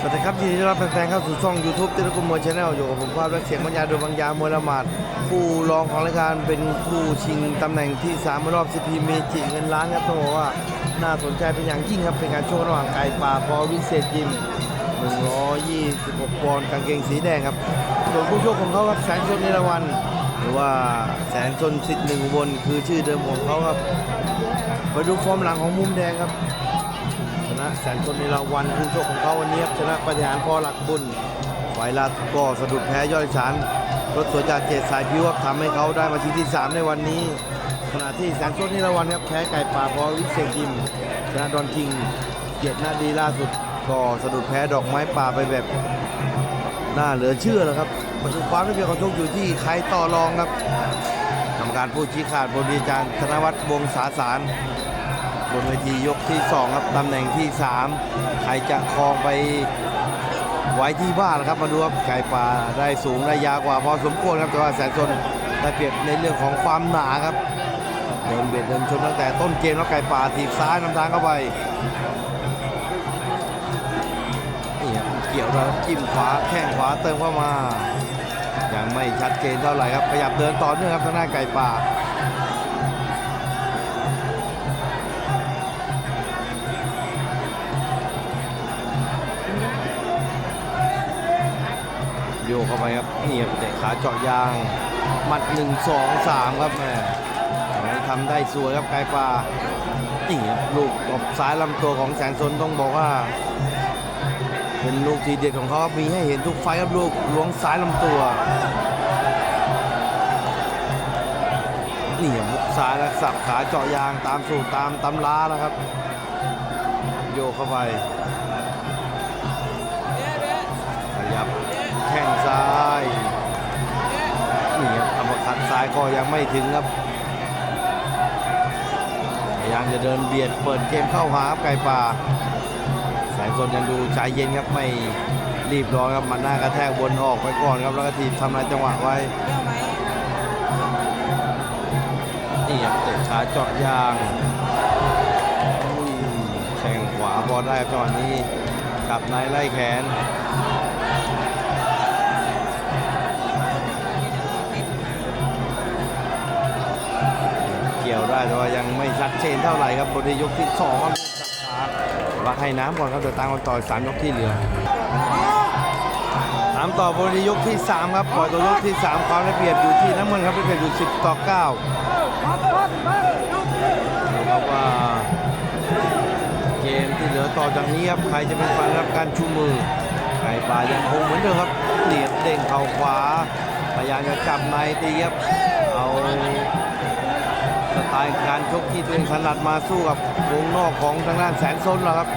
สวัสดีครับยินดีต้อนรับแฟนๆเข้าสู่ช่อง YouTube เตลุกุมมวยชาแนลอยู่กับผมภาพและเสียงบรรยายโดยบางยามวยละหมาดผู้รองของรายการเป็นผู้ชิงตำแหน่งที่3รอบซีพีเมจิเงินล้านครับต้องบอกว่าน่าสนใจเป็นอย่างยิ่งครับเป็นการโชว์ระหว่างไก่ป่าพอวิเศษยิม 126ปอนด์กางเกงสีแดงครับส่วนผู้โชคของเขาครับแสนชนในิรวันหรือว่าแสนชนสิทธิ์หนึ่งบนคือชื่อเดิมของเขาครับ มาดูฟอร์มหลังของมุมแดงครับ ชนะแสนชนในรางวัลคู่ชกของเขาวันนี้ชนะปฏิหารพอหลักบุญไฟลาก็สะดุดแพ้ยอดอีสารรถสวนจากเจตสายพิวครับทำให้เขาได้มาชิงที่ 3 ในวันนี้ ขณะที่แสนชนในรางวัลครับแพ้ไก่ป่าพอวิเศษยิมชนะดอนคิงเกียรติหน้าดีล่าสุดก็สะดุดแพ้ดอกไม้ป่าไปแบบน่าเหลือเชื่อแล้วครับประจุความได้เพียงของชกอยู่ที่ใครต่อรองครับ มการผู้ชี้ขาดบนดีจารธนวัฒน์วงศาสารบนเวทียกที่ 2 ครับตำแหน่งที่ 3 ใครจะครองไปไว้ที่บ้านครับมาดูครับไก่ป่าได้สูงได้ยาวกว่าพอสมควรครับแต่ว่าแสนชนได้เปรียบในเรื่องของความหนาครับเดินเบียดเดินชนตั้งแต่ต้นเกมแล้วไก่ป่าถีบซ้ายนำทางเข้าไปนี่ครับเกี่ยวแล้วจิ้มขวาแข้งขวาเติมเข้ามา ยังไม่ชัดเจนเท่าไหร่ครับขยับเดินต่อเนื่องครับทางหน้าไก่ป่าโยกเข้าไปครับนี่ครับเตะขาเจาะยางหมัด1 2 3 ครับแม่อันนี้ทำได้สวยครับไกลป่านี่ครับลูกตบซ้ายลำตัวของแสนสนต้องบอกว่าเป็นลูกทีเด็ดของเขามีให้เห็นทุกไฟครับลูกล้วงซ้ายลำตัว นี่ครับมุกซ้ายแล้วสับขาเจาะยางตามสูตรตามตำราแล้วครับ โยกเข้าไปขยับแข้งซ้ายนี่ครับอัปเปอร์คัดซ้ายก็ยังไม่ถึงครับพยายามจะเดินเบียดเปิดเกมเข้าหาครับไก่ป่า แสงสนยังดูใจเย็นครับไม่รีบร้อนครับมันหน้ากระแทกบนออกไปก่อนครับแล้วก็ทีบทำลายจังหวะไว้ นี่ครับเตะขาเจาะยางแข่งขวาพอได้ครับจังหวะนี้กลับในไล่แขนเกี่ยวได้แต่ว่ายังไม่ชัดเจนเท่าไหร่ครับบนในยกที่สองครับสักขาว่าให้น้ำก่อนครับเดี๋ยวตามกันต่อสามยกที่เหลือตามต่อบนในยกที่ 3 ครับปล่อยตัวยกที่ 3 ความได้เปรียบอยู่ที่น้ำเงินครับได้เปรียบอยู่ 10 ต่อ 9 ดูครับว่าเกมที่เหลือต่อจากนี้ครับใครจะเป็นฝ่ายรับการชูมือไก่ป่ายังคงเหมือนเดิมครับเหนียบเด้งเข่าขวาพยายามจะจับในตีครับเอาสไตล์การชกที่ตัวเองถนัดมาสู้กับวงนอกของทางด้านแสนซนแล้วครับ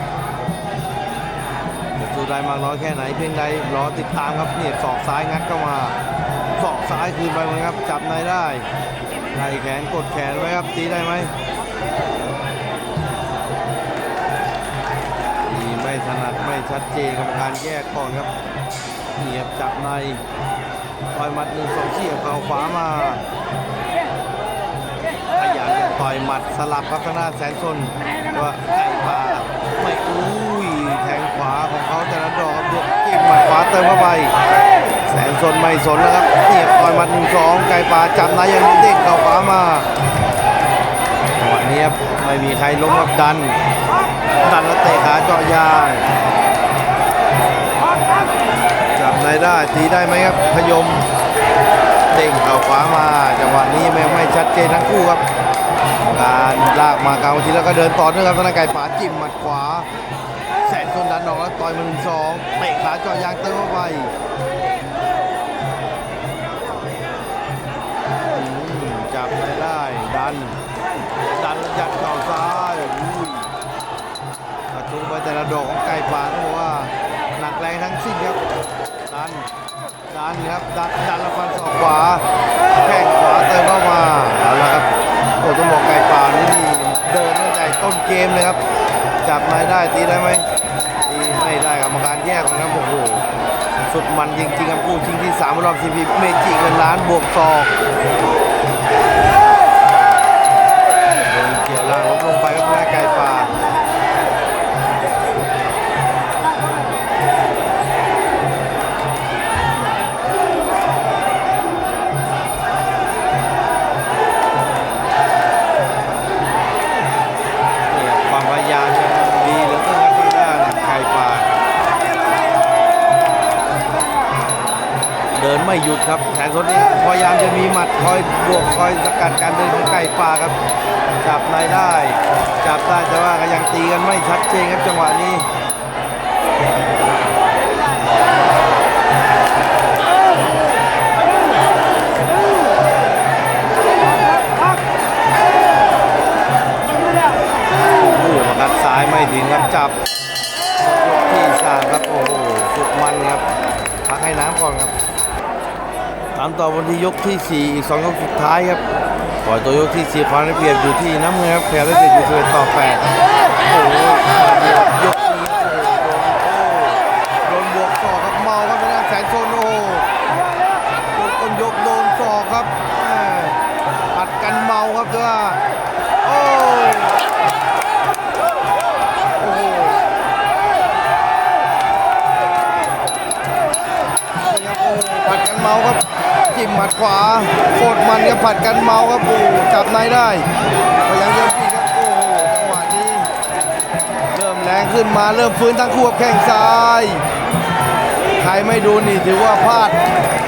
จะสู้ได้มากน้อยแค่ไหนเพียงใดรอติดตามครับเนี่ยศอกซ้ายงัดเข้ามาศอกซ้ายคืนไปเหมือนครับจับในได้ ไล่แขนกดแขนไว้ครับตีได้ไหมตีไม่ถนัดไม่ชัดเจนกรรมการแยกก่อนครับเหนียบจับในต่อยหมัดหนึ่งสองเฉียบเข่าขวามาพยายามจะต่อยหมัดสลับครับทาแสนชนว่าไก่ป่าไม่อุ้ยแทงขวาของเขาแต่ละดอกครับยกจิ้มหมัดขวาเติมเข้าไป แสนชนไม่สนแล้วครับเทียบต่อยมัดหนึ่งสองไก่ป่าจับนายยังเด้งเข้าขวามาจังหวะนี้ครับไม่มีใครล้มครับดัน ดันแล้วเตะขาเจาะยางจับนายได้ตีได้ไหมครับพยมเด้งเข่าขวามาจังหวะนี้ไม่ไม่ชัดเจนทั้งคู่ครับการลากมากลางทีแล้วก็เดินต่อเนื่องครับธนาไก่ฝาจิ้มหมัดขวาแสนชนดันออกแล้วต่อยมาหนึ่งสองเตะขาเจาะยางเติมเข้าไปาแข้งขวาเติมเข้ามาเอาละครับโอ้ต้องบอกไก่ป่านี่เดินตั้งแต่ต้นเกมเลยครับ จับไม้ได้ตีได้ไหมตีไม่ได้กรรมการแยกนะครับโอ้โหสุดมันจริงๆครับคู่ชิงที่3รอบซีพีเมจิเงินล้านบวกศอก หยุดครับแสนสนนี่พยายามจะมีหมัดคอยบวกคอยสกัดการเดินของไก่ป่าครับจับนายได้จับได้แต่ว่าก็ยังตีกันไม่ชัดเจนครับจังหวะนี้ วันที่ยกที่สี่อีกสองยกสุดท้ายครับปล่อยตัวยกที่สี่ความได้เปรียบอยู่ที่น้ำเงินครับแพ้ได้เปรียบอยู่สิบเอ็ดต่อแปดโอ้โหยกนี้โอ้โดนบวกศอกครับเมาครับทางด้านแสนโซนโอ้โหโดนต้นยกโดนศอกครับปัดกันเมาครับแต่ว่าโอ้ยโอ้ยปัดกันเมาครับ จิ้มหมัดขวาโคตรมันครับผัดกันเมาครับโอ้โหจับในได้พยายามจะปีครับโอ้โหจังหวะนี้ เริ่มแรงขึ้นมาเริ่มฟื้นทั้งคู่กับแข้งซ้ายใครไม่ดูนี่ถือว่าพลาด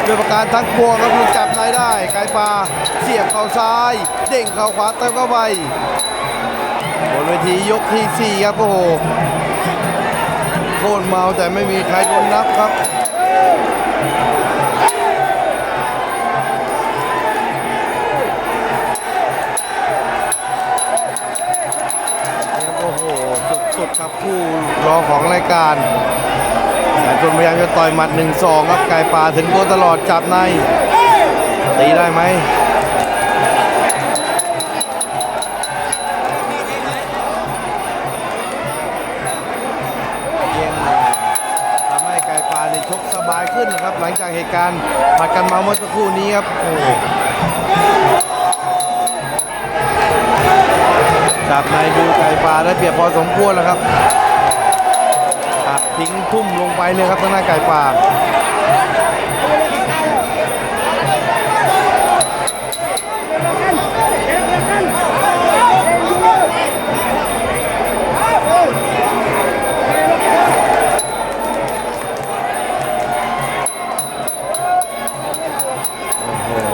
ด้วยประการทั้งปวงครับลูกจับในได้ไกลปลาเสียบเข่าซ้าย เด้งเข่าขวาเติมเข้าไปบนเวทียกที่4ครับโอ้โหโคตรเมาแต่ไม่มีใครโดนนับครับ สุดครับคู่รองของรายการสายชนพยายามจะต่อยหมัด1-2ครับไก่ป่าถึงตัวตลอดจับในตีได้ไหมเย็นทำให้ไก่ปลาเนี่ยชกสบายขึ้นนะครับหลังจากเหตุการณ์ผัดกันมาเมื่อสักครู่นี้ครับโอ้ จับในดูไก่ปลาได้เปรียบพอสมควรแล้วครับหักทิ้งทุ่มลงไปเลยครับทางหน้าไก่ปลา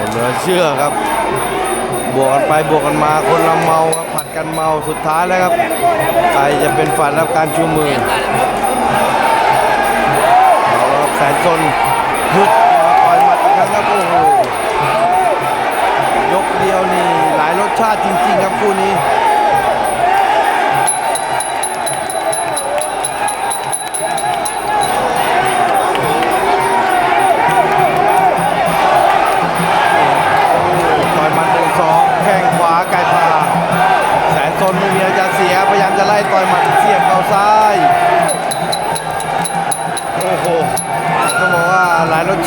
เหลือเชื่อครับ บวกกันไปบวกกันมาคนละเมา กันเมาสุดท้ายแล้วครับใครจะเป็นฝ่ายรับการชูมือเอาละครับแสนชนฮึดมาต่อยหมัดอีกครั้งครับโอ้โหยกเดียวนี่หลายรสชาติจริง ๆ ครับคู่นี้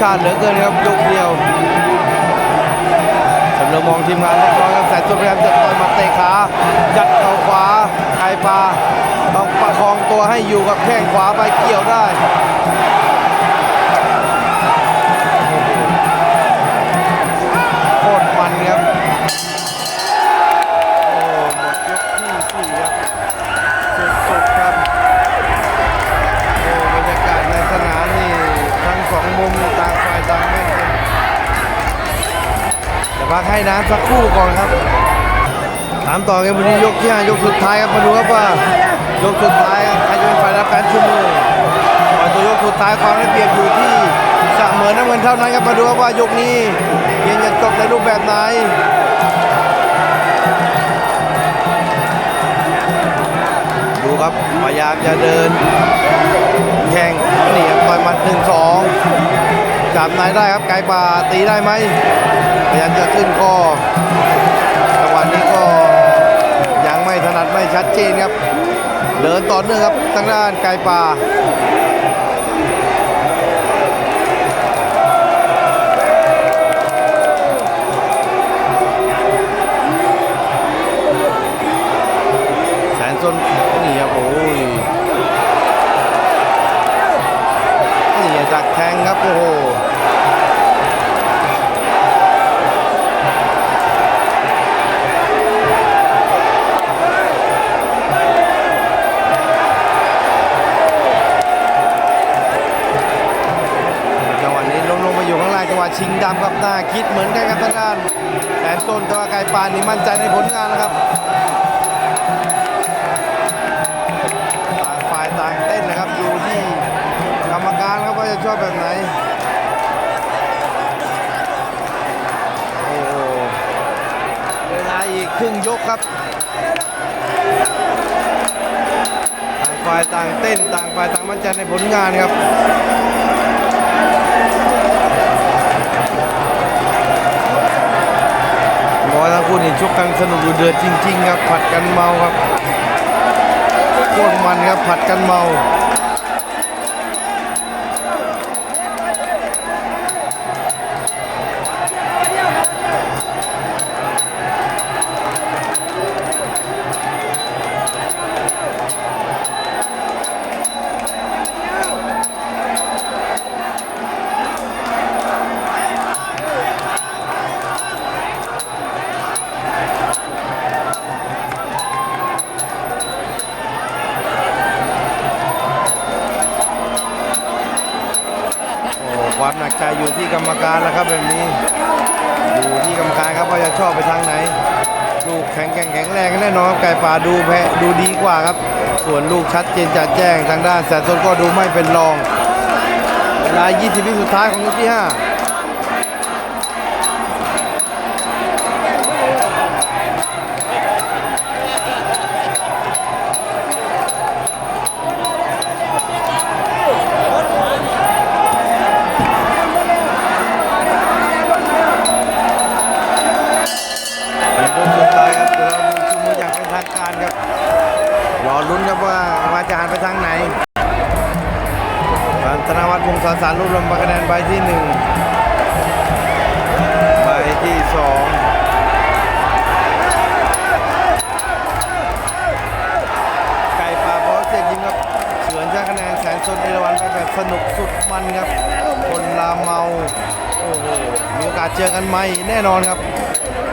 ชาติเหลือเกินครับยกเดียวสำเริงมองทีมงานเรียบร้อยครับแสนสุดพยายามจะต่อยมาเตะขายัดเข่าขวาไก่ปลาต้องประคองตัวให้อยู่กับแข้งขวาไปเกี่ยวได้ พักให้น้ำสักครู่ก่อนครับตามต่อกันวันนี้ยกที่ห้ายกสุดท้ายครับมาดูครับว่ายกสุดท้ายใครจะเป็นฝ่ายรับการชูมือก่อนตัวยกสุดท้ายความได้เปรียบอยู่ที่เสมอน้ำเงินเท่านั้นครับมาดูครับว่ายกนี้เกมจะจบในรูปแบบไหนดูครับพยายามจะเดินแข่งนี่ครับต่อยมัดหนึ่งสอง จับนายได้ครับไกลป่าตีได้ไหมพยายามจะขึ้นคอจังหวะนี้ก็ยังไม่ถนัดไม่ชัดเจนครับ เดินต่อเนื่องครับทางด้านไกลป่า จังหวะนี้ล้มลงไปอยู่ข้าชิงดำครับหน้าคิดเหมือนกันครับทางด้านแสนต้นต่ว่าไก่ปานนี่มั่นใจในผลงานแล้วครับต่างฝ่ายต่างเต้นนะครับอยู่ที่กรรมการครับว่าจะชอบแบบไหนโอ้โหเวลาอีกครึ่งยกครับต่างฝ่ายต่างเต้นต่างฝ่ายต่างมั่นใจในผลงานครับ วยทั้งคู่นี่ชกกันสนุกดูเดือดจริง ๆ ครับ ผัดกันเมาครับโคตรมันครับผัดกันเมา อ้ความหนักใจอยู่ที่กรรมการแล้วครับแบบนี้ อยู่ที่กรรมการครับว่าจะชอบไปทางไหน ลูกแข็งแกร่งแข็งแรงแน่นอนครับไก่ป่าดูแพ้ดูดีกว่าครับ ส่วนลูกชัดเจนจัดแจ้งทางด้านแสนสนก็ดูไม่เป็นรองเวลา 20วิสุดท้ายของยกที่ 5างไหนพันธนวัฒน์วงศ์สารสารรวบรวมคะแนนใบที่หนึ่งใบที่สองไก่ป่าพอเสียยิงครับเฉือนชนะคะแนนแสนสนเอราวันไปแบบสนุกสุดมันครับ คนลาเมา โอ้โห มีโอกาสเจอกันใหม่แน่นอนครับ